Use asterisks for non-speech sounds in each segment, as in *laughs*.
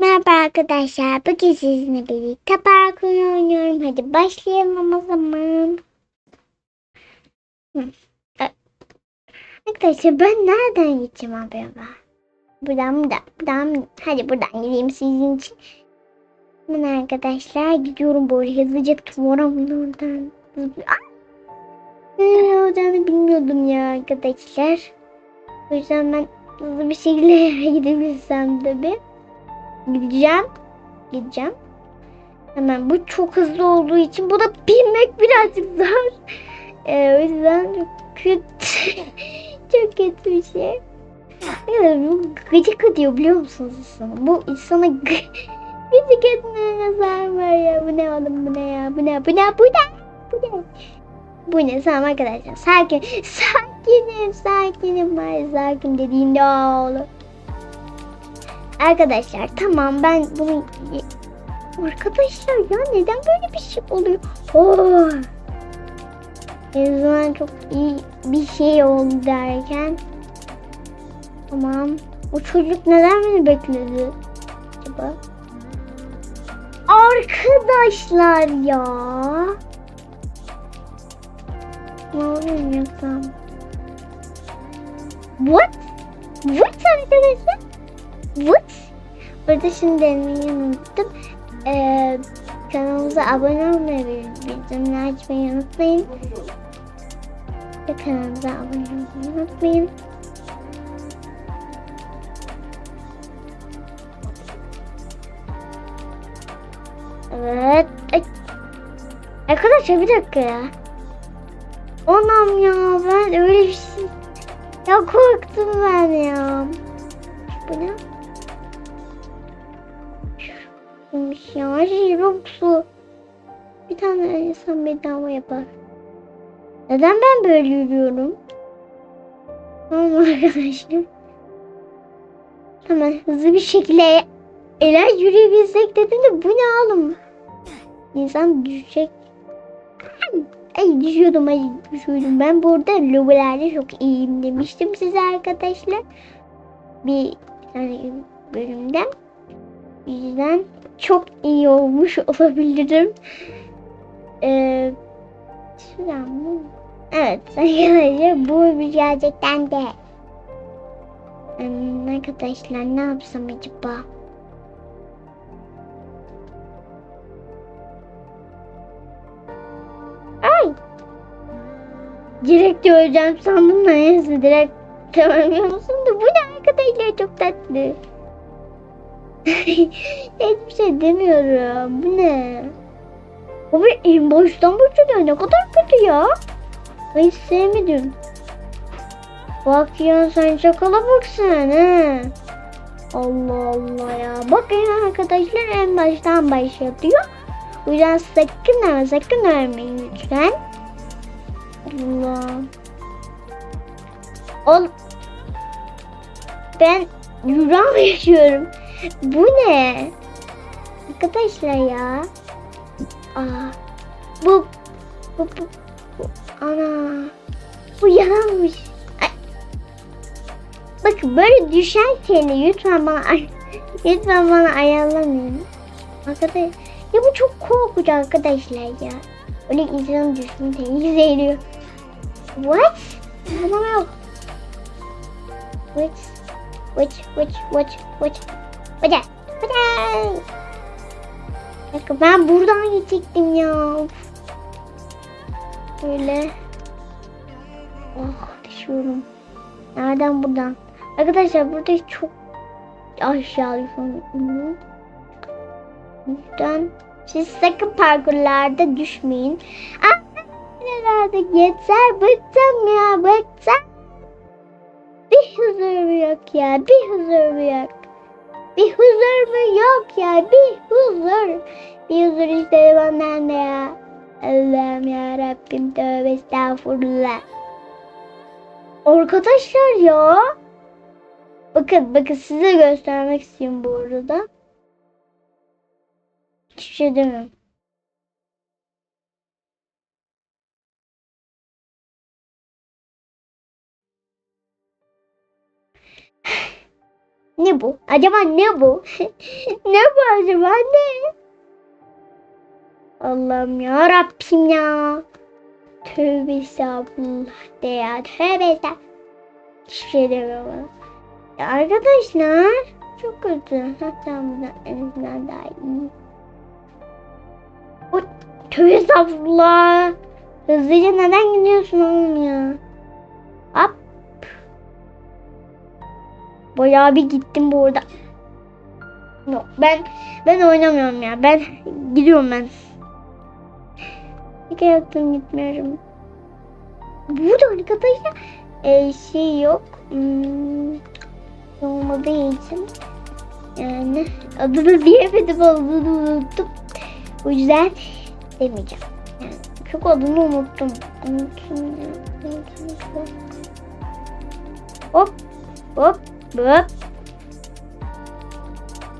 Merhaba arkadaşlar. Bugün sizinle birlikte parkur oynuyorum. Hadi başlayalım o zaman. Arkadaşlar ben nereden gideceğim acaba? Buradan buradan buradan. Hadi buradan gideyim sizin için. Ben arkadaşlar gidiyorum böyle hızlıca tuvaramın oradan. Nereye olacağını bilmiyordum ya arkadaşlar. O yüzden ben hızlı bir şekilde *laughs* gidebilsem tabii. Gideceğim. Gideceğim. Hemen bu çok hızlı olduğu için bu da binmek birazcık zor. Ee, o yüzden kötü. *laughs* çok kötü bir şey. Evet, bu gıcık ediyor biliyor musunuz insana? Bu insana gı- *laughs* gıcık etmeye zar var ya. Bu ne oğlum bu ne ya? Bu ne? Bu ne? Bu ne? Bu ne? Bu ne? Tamam arkadaşlar. Sakin. *laughs* Sakinim. Sakinim. Var. Sakin dediğinde oğlum. Arkadaşlar tamam ben bunu Arkadaşlar ya neden böyle bir şey oluyor? Oh. En azından çok iyi bir şey oldu derken Tamam. O çocuk neden beni bekledi? Acaba? Arkadaşlar ya. Ne oluyor yapsam? What? What arkadaşlar? What? Burada şimdi denemeyi unuttum. Ee, kanalımıza abone olmayı ve bildirimleri açmayı unutmayın. Ve kanalımıza abone olmayı unutmayın. Evet. Ay. Arkadaşlar bir dakika ya. Anam ya ben öyle bir şey... Ya korktum ben ya. Bu ne? Olmuş ya. Her şey. Bir tane insan bedava yapar. Neden ben böyle yürüyorum? Tamam arkadaşlar. Hemen hızlı bir şekilde eğer yürüyebilsek dedim de bu ne oğlum? İnsan düşecek. Ay düşüyordum ay düşüyordum. Ben burada lobilerde çok iyiyim demiştim size arkadaşlar. Bir tane bölümden. Yüzden çok iyi olmuş olabilirim. Ee, şuradan mı? Evet *laughs* arkadaşlar bu gerçekten de. Hmm, arkadaşlar ne yapsam acaba? Ay! Direkt öleceğim sandım da neyse direkt musun da bu ne arkadaşlar çok tatlı. *laughs* Hiçbir şey demiyorum. Bu ne? Bir en baştan başlıyor. Ne kadar kötü ya. Ben hiç sevmedim. Bak ya sen şakala baksana. he. Allah Allah ya. Bakın arkadaşlar en baştan başlatıyor. O yüzden sakın ama sakın ölmeyin lütfen. Allah. Ol. Ben yüram yaşıyorum. Bu ne? Arkadaşlar ya. Aa, bu, bu, bu, bu, ana, bu yalanmış. Ay. Bak böyle düşen şeyini lütfen bana, lütfen bana ayarlamayın. Arkadaşlar, ya bu çok korkunç arkadaşlar ya. Öyle insanın düşümü temiz ediyor. What? Anlamı yok. Which, which, which, which, which, which, which, Bakın ben buradan gidecektim ya. Böyle. Oh düşüyorum. Nereden buradan? Arkadaşlar burada çok aşağı yukarı. Buradan siz sakın parkurlarda düşmeyin. Aa, nerelerde yeter bıktım ya bıktım. Bir huzur yok ya bir huzur yok. Bir huzur mu yok ya bir huzur. Bir huzur istedim ondan da ya. Allah'ım ya Rabbim tövbe estağfurullah. Arkadaşlar ya. Bakın bakın size göstermek istiyorum bu arada. Hiçbir şey demiyorum. Ne bu? Acaba ne bu? *laughs* ne bu acaba ne? Allah'ım ya Rabbim ya. Tövbe estağfurullah de ya. Tövbe estağfurullah. Hiçbir şey demiyorum. Arkadaşlar çok kötü. Hatta bundan en azından daha iyi. O tövbe estağfurullah. Hızlıca neden gidiyorsun oğlum ya? Bayağı bir gittim bu arada. Yok ben ben oynamıyorum ya. Ben gidiyorum ben. Bir yaptım gitmiyorum. Burada arkadaşlar e, şey yok. Hmm, olmadığı için yani adını diyemedim adını unuttum. O yüzden demeyeceğim. Yani, çok adını unuttum. Unuttum. Hop hop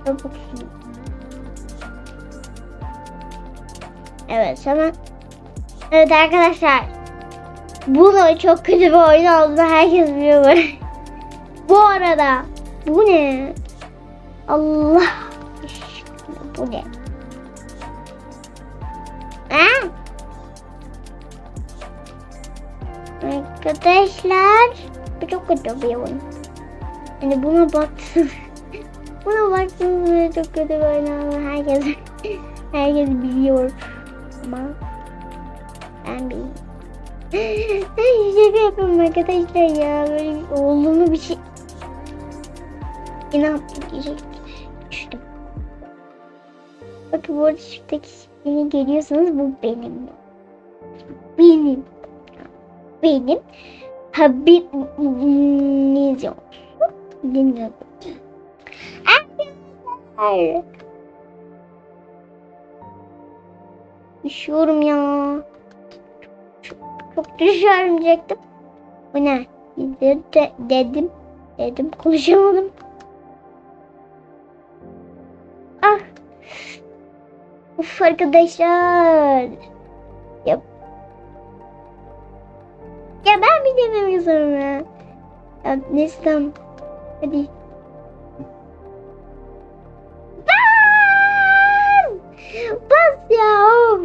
Çabuksun. Evet sana. Evet arkadaşlar. Bu da çok kötü bir oyun olduğunu herkes biliyor. *laughs* bu arada bu ne? Allah bu ne? Ha? Arkadaşlar bu çok kötü bir oyun. Yani buna baktım. *laughs* buna baktığımda çok kötü bir oyun olduğunu herkes *laughs* herkes biliyor. Ama ben bilmiyorum. *laughs* Şaka yapıyorum arkadaşlar ya. Böyle bir oğlumu bir şey... İnan diyecek. Düştüm. Bakın bu arada şuradaki beni görüyorsanız bu benim. Benim. Benim. Habib Nizam. Dinliyorum. Arkadaşlar. Üşüyorum ya. Çok düşüyorum diyecektim. Bu ne? De, de- dedim. Dedim konuşamadım. Ah. Uf arkadaşlar. Ya. Ya ben bir demem yazarım ya. Ya neyse. Hadi. Bas! Bas ya of.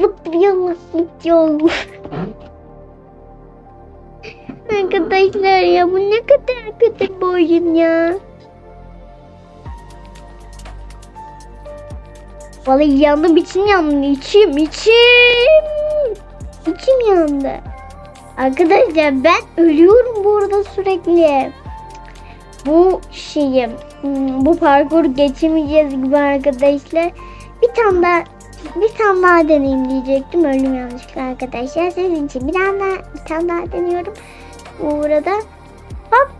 Zıp yalnız gidiyorum. Arkadaşlar ya bu ne kadar kötü bir oyun ya. Vallahi yandım içim yandı içim içim. İçim yandı. Arkadaşlar ben ölüyorum bu arada sürekli. Bu şeyim hmm, bu parkur geçemeyeceğiz gibi arkadaşlar. Bir tane daha bir tane daha deneyeyim diyecektim. Öldüm yanlışlıkla arkadaşlar. Sizin için bir tane daha, bir tane daha deniyorum. Burada hop.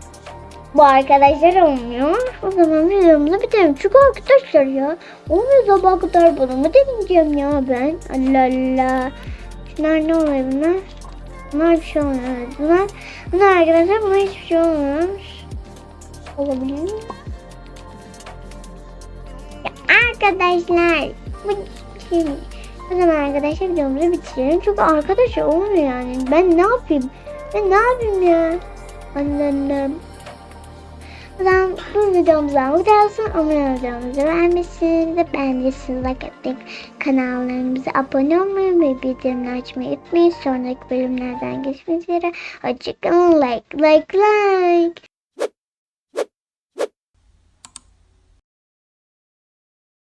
Bu arkadaşlar olmuyor. O zaman videomuzu bitirelim. Çünkü arkadaşlar ya. Olmuyor sabah kadar bunu mu deneyeceğim ya ben? Allah Allah. Şunlar ne oluyor bunlar? Bunlar bir şey olmuyor. Evet, Bunlar, bunlar arkadaşlar bunlar hiçbir şey olmuyor. Olabilir arkadaşlar. Bu şey o zaman arkadaşlar videomuzu bitirelim. Çünkü arkadaşlar olmuyor yani. Ben ne yapayım? Ben ne yapayım ya? Anladım. Zaman bu videomuzdan bu olsun. Umarım videomuzu beğenmişsinizdir. Beğendiyseniz like atmayı, kanallarımıza abone olmayı ve bildirimleri açmayı unutmayın. Sonraki bölümlerden geçmek üzere. Hoşçakalın. Like, like, like.